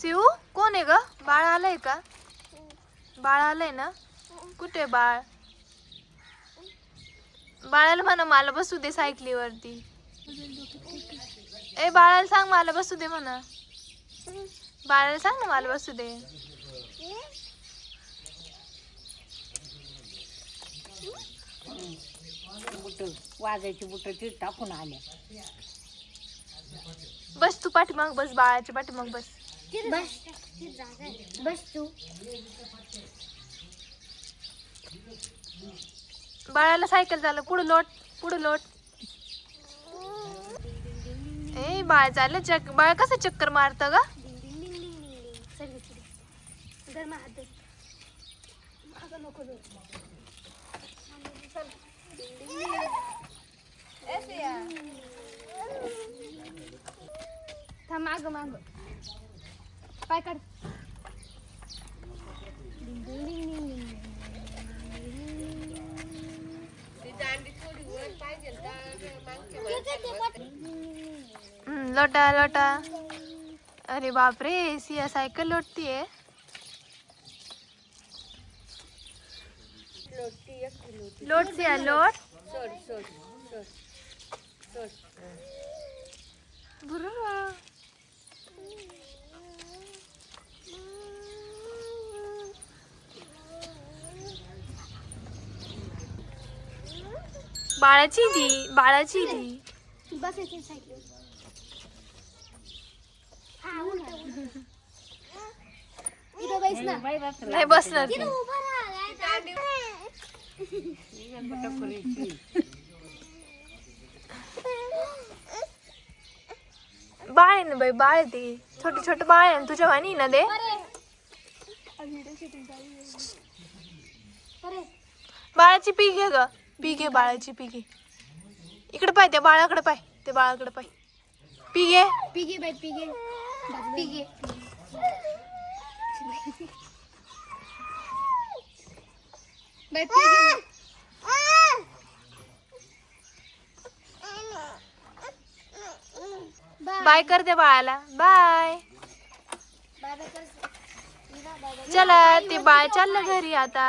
शिव? कोण आहे ग? बाळ आलंय का? बाळ आलंय ना? कुठे बाळ? बाळाला म्हणा मला बसू दे सायकलीवरती. ए बाळाला सांग मला बसू दे म्हणा. बाळाला सांग ना मला बसू दे. बुट वाजायची बुट टाकून आल्या बस तू पाठीमाग बस बाळाच्या पाठीमाग बस. बस बस तू. बाळाला सायकल झालं. पुढं लोट पुढं लोट. ए बाळ चाललं चक बाळ कसं चक्कर मारतं ग. थांब माग माग. पाय काढ. डिंग, डिंग, डिंग, डिंग, डिंग, हम्म, लोटा लोटा. अरे बापरे सिया सायकल लोटतीये लोट सिया लोट. बुर्रा. बाळाची ती बाळाची ती बसायचं सायकल हा उलट उलट. इथं बैस ना बाई बस नाही बसणार बाळ आहे ना बाई बाळ ती. छोटी छोट बाळ आहे ना तुझ्या वाणी ना दे. बाळाची पी घे ग. पी घे बाळाची पी घे इकडे पाय त्या बाळाकडे पाय ते बाळाकडे पाय. पी घे पिगे बाई पिगे पिगे बाई पिगे बाय. कर दे बाळाला. बाय. बाय बाय चला ते बाळ चाललं घरी आता.